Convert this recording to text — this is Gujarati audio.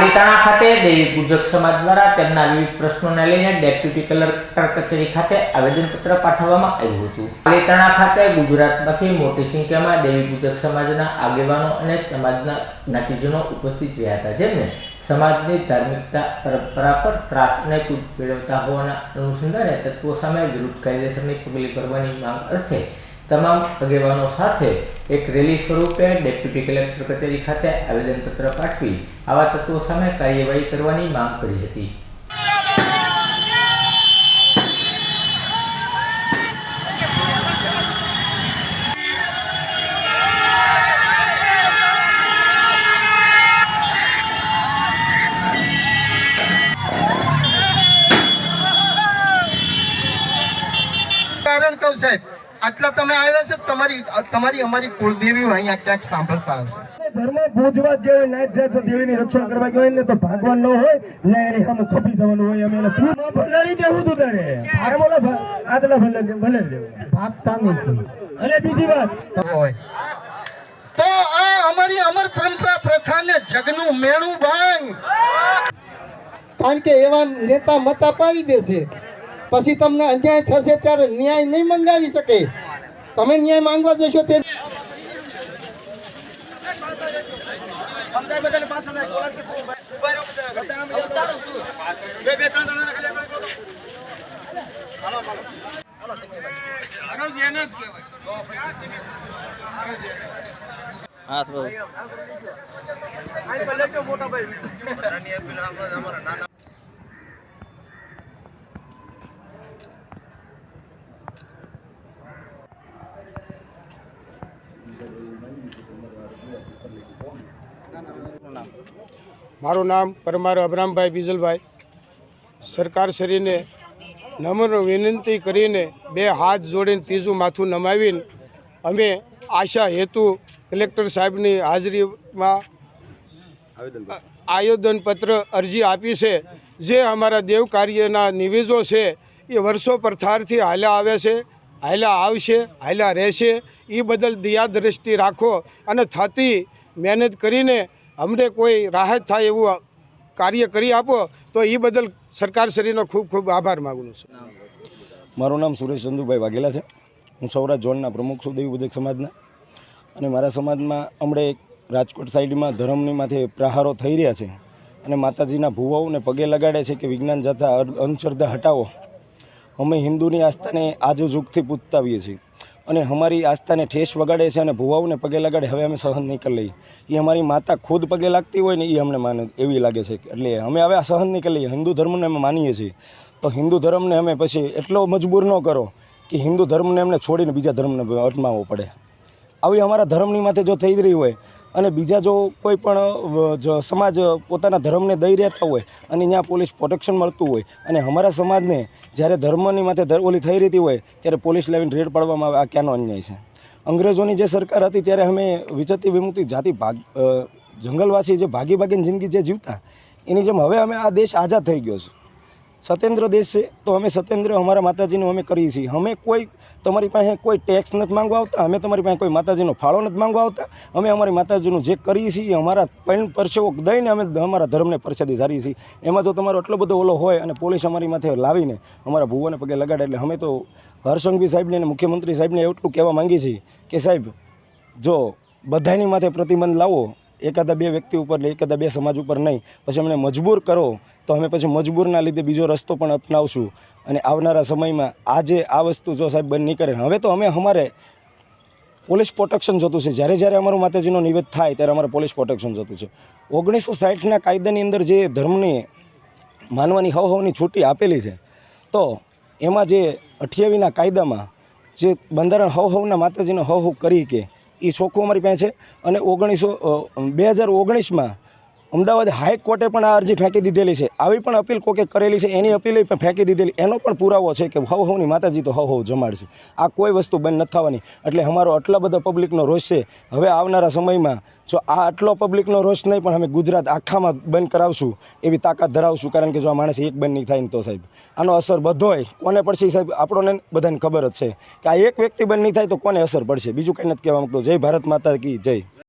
પાલીતાણા ખાતે દેવી પૂજક સમાજ દ્વારા તેમના વિવિધ પ્રશ્નોને લઈને ડેપ્યુટી કલેક્ટર કચેરી ખાતે આવેદનપત્ર પાઠવવામાં આવ્યું હતું. પાલીતાણા ખાતે ગુજરાતમાંથી મોટી સંખ્યામાં દેવી પૂજક સમાજના આગેવાનો અને સમાજના જ્ઞાતિજનો ઉપસ્થિત રહ્યા હતા. જેમને સમાજની ધાર્મિકતા, પરંપરા પર ત્રાસ અને કૂદ મેળવતા હોવાના અનુસંધાને તત્વો સામે વિરુદ્ધ કાયદેસરની પગલી ભરવાની માંગ અર્થે તમામ આગેવાનો સાથે એક રેલી સ્વરૂપે ડેપ્યુટી કલેક્ટર કચેરી ખાતે આવેદનપત્ર પાઠવી આવા તત્વો સામે કાર્યવાહી કરવાની માંગ કરી હતી. કહું સાહેબ આટલા તમે આવ્યા છે તમારી તમારી અમારી કુળદેવી અહીંયા ક્યાંક સાંભળતા હશે. ધર્મ પૂજવા જે નાચ જાત દેવીની રક્ષણ કરવા ગયો એને ને તો ભાગવાન ન હોય ને એની સામે ખપી જવાનું હોય અમે એને પૂર ભંડારી દેવું તું તારે. હારે બોલો આટલા ભલે દે- ભલે દેવું ભાગતા નથી અને બીજી વાત. હોય. તો આ અમારી અમર પરંપરા પ્રથાને જગનું મેણું ભાંગ. કારણ કે એવા નેતા મત અપાવી દેશે. પછી તમને અન્યાય થશે ત્યારે ન્યાય નહીં મંગાવી શકે. તમે ન્યાય માંગવા જશો તે મારું નામ પરમાર અભરામભાઈ બીજલભાઈ. સરકારશ્રીને નમ્ર વિનંતી કરીને બે હાથ જોડીને ત્રીજું માથું નમાવીને અમે આશા હેતુ કલેક્ટર સાહેબની હાજરીમાં આયોજનપત્ર અરજી આપી છે. જે અમારા દેવ કાર્યના નિવેદો છે એ વર્ષો પ્રથારથી હાલ્યા આવે છે હાલ્યા આવશે હાલ્યા રહેશે. એ બદલ દયા દ્રષ્ટિ રાખો અને થતી મહેનત કરીને અમને કોઈ રાહત થાય એવું કાર્ય કરી આપો, તો એ બદલ સરકારશ્રીનો ખૂબ ખૂબ આભાર માગું છું. મારું નામ સુરેશ ચંદુભાઈ વાઘેલા છે. હું સૌરાષ્ટ્ર ઝોનના પ્રમુખ છું દેવી સમાજના. અને મારા સમાજમાં હમણે રાજકોટ સાઈડમાં ધર્મની માથે પ્રહારો થઈ રહ્યા છે. અને માતાજીના ભુવાઓને પગે લગાડે છે કે વિજ્ઞાન જતા અંધશ્રદ્ધા હટાવો. અમે હિન્દુની આસ્થાને આજુ જુગથી પૂજતા આવીએ છીએ. અને અમારી આસ્થાને ઠેસ વગાડે છે અને ભુવાઓને પગે લગાડે, હવે અમે સહન નહીં કરી લઈએ. એ અમારી માતા ખુદ પગે લાગતી હોય ને એ અમને માને, એવી લાગે છે. એટલે અમે હવે આ સહન નહીં કરી લઈએ. હિન્દુ ધર્મને અમે માનીએ છીએ. તો હિન્દુ ધર્મને અમે પછી એટલો મજબૂર ન કરો કે હિન્દુ ધર્મને એમને છોડીને બીજા ધર્મને અટમાવવો પડે. આવી અમારા ધર્મની માથે જો થઈ રહી હોય અને બીજા જો કોઈ પણ સમાજ પોતાના ધર્મને દઈ રહેતા હોય અને ત્યાં પોલીસ પ્રોટેક્શન મળતું હોય અને અમારા સમાજને જ્યારે ધર્મની માથે ઓલી થઈ રહેતી હોય ત્યારે પોલીસ લાવીને રેડ પાડવામાં આવે, આ ક્યાંનો અન્યાય છે? અંગ્રેજોની જે સરકાર હતી ત્યારે અમે વિચરતી વિમુક્તિ જાતિ ભાગ જંગલવાસી જે ભાગી ભાગીને જિંદગી જે જીવતા, એની જેમ હવે અમે આ દેશ આઝાદ થઈ ગયો છે. સ્વતંત્ર દેશ છે તો અમે સ્વતંત્ર અમારા માતાજીનું અમે કરીએ છીએ. અમે કોઈ, તમારી પાસે કોઈ ટેક્સ નથી માંગવા આવતા, અમે તમારી પાસે કોઈ માતાજીનો ફાળો નથી માંગવા આવતા. અમે અમારી માતાજીનું જે કરીએ છીએ અમારા પૈણ પરસેવો દઈને અમે અમારા ધર્મને પરસેદી ધારીએ છીએ. એમાં જો તમારો એટલો બધો ઓલો હોય અને પોલીસ અમારી માથે લાવીને અમારા ભુવાને પગે લગાડે એટલે અમે તો હર્ષંઘવી સાહેબને અને મુખ્યમંત્રી સાહેબને એટલું કહેવા માંગીએ છીએ કે સાહેબ, જો બધાની માથે પ્રતિબંધ લાવો એકાદા બે વ્યક્તિ ઉપર એકાદા બે સમાજ ઉપર નહીં. પછી અમને મજબૂર કરો, તો અમે પછી મજબૂરના લીધે બીજો રસ્તો પણ અપનાવશું. અને આવનારા સમયમાં આજે આ વસ્તુ જો સાહેબ બંધ નહીં કરે, હવે તો અમે અમારે પોલીસ પ્રોટેક્શન જોતું છે. જ્યારે જ્યારે અમારું માતાજીનો નિવેદ થાય ત્યારે અમારે પોલીસ પ્રોટેક્શન જોતું છે. ઓગણીસો સાઠના કાયદાની અંદર જે ધર્મની માનવાની હવ હવની છૂટી આપેલી છે, તો એમાં જે અઠ્યાવીના કાયદામાં જે બંધારણ હવ હવના માતાજીનો હવ હવ કરી કે એ ચોખ્ખું અમારી પાસે છે. અને ઓગણીસો બે હજાર ઓગણીસમાં અમદાવાદ હાઈકોર્ટે પણ આ અરજી ફેંકી દીધેલી છે. આવી પણ અપીલ કોકે કરેલી છે, એની અપીલ પણ ફેંકી દીધેલી. એનો પણ પુરાવો છે કે હવ હવની માતાજી તો હવ હવ જમાડશે. આ કોઈ વસ્તુ બંધ નથી થવાની. એટલે અમારો આટલા બધા પબ્લિકનો રોષ છે. હવે આવનારા સમયમાં જો આ આટલો પબ્લિકનો રોષ નહીં, પણ અમે ગુજરાત આખામાં બંધ કરાવશું, એવી તાકાત ધરાવશું. કારણ કે જો આ માણસ એક બંધ નહીં થાય ને તો સાહેબ, આનો અસર બધોય. કોને પડશે સાહેબ? આપણને બધાને ખબર જ છે કે આ એક વ્યક્તિ બંધ નહીં થાય તો કોને અસર પડશે? બીજું કંઈ નથી કહેવા માંગતો. જય ભારત માતા કી જય.